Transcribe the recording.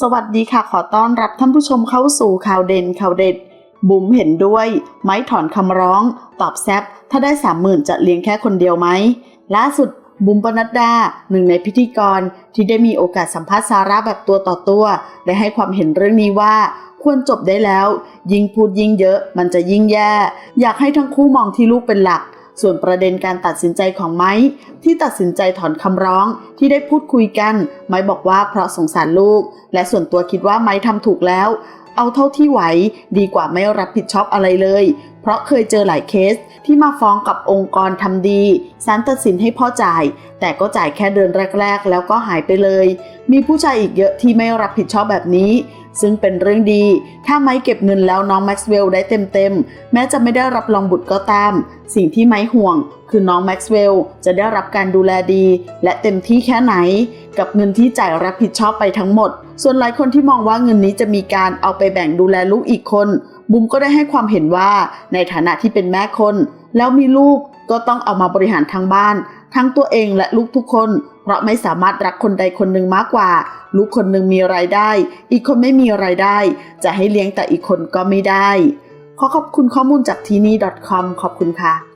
สวัสดีค่ะขอต้อนรับท่านผู้ชมเข้าสู่ข่าวเด่นข่าวเด็ด บุ๋มเห็นด้วย ไม้ถอนคำร้อง ตอบแซบถ้าได้สามหมื่นจะเลี้ยงแค่คนเดียวไหมล่าสุดบุ๋มปนัดดาหนึ่งในพิธีกรที่ได้มีโอกาสสัมภาษณ์ซาร่าแบบตัวต่อตัว ได้ให้ความเห็นเรื่องนี้ว่า ควรจบได้แล้ว ยิ่งพูดยิ่งเยอะมันจะยิ่งแย่ อยากให้ทั้งคู่มองที่ลูกเป็นหลัก ส่วนประเด็นการตัดสินใจของไม้ที่ตัดสินใจถอนคำร้องที่ได้พูดคุยกัน ไม้บอกว่าเพราะสงสารลูก และส่วนตัวคิดว่าไม้ทำถูกแล้ว เอาเท่าที่ไหวดีกว่าไม่รับผิดชอบอะไรเลย เพราะเคยเจอหลายเคสที่มาฟ้องกับองค์กรทำดีศาลตัดสินให้พ่อจ่าย แต่ก็จ่ายแค่เดือนแรก ๆ แล้วก็หายไปเลย มีผู้ชายอีกเยอะที่ไม่รับผิดชอบแบบนี้ ซึ่งเป็นเรื่องดี ถ้าไม้เก็บเงินแล้วน้องแม็กซ์เวลล์ได้เต็มๆ แม้จะไม่ได้รับรองบุตรก็ตาม สิ่งที่ไม้ห่วง คือน้องแม็กซ์เวลล์จะได้รับการดูแลดี และเต็มที่แค่ไหน กับเงินที่จ่ายรับผิดชอบไปทั้งหมด ส่วนหลายคนที่มองว่าเงินนี้จะมีการเอาไปแบ่งดูแลลูกอีกคนบุมก็ได้ให้ความเห็นว่าในฐานะที่เป็นแม่คน แล้วมีลูก ก็ต้องเอามาบริหารทางบ้าน ทั้งตัวเองและลูกทุกคน เพราะไม่สามารถรักคนใดคนหนึ่งมากกว่า ลูกคนหนึ่งมีรายได้ อีกคนไม่มีรายได้ จะให้เลี้ยงแต่อีกคนก็ไม่ได้ ขอขอบคุณข้อมูลจากทีนี่ .com ขอบคุณค่ะ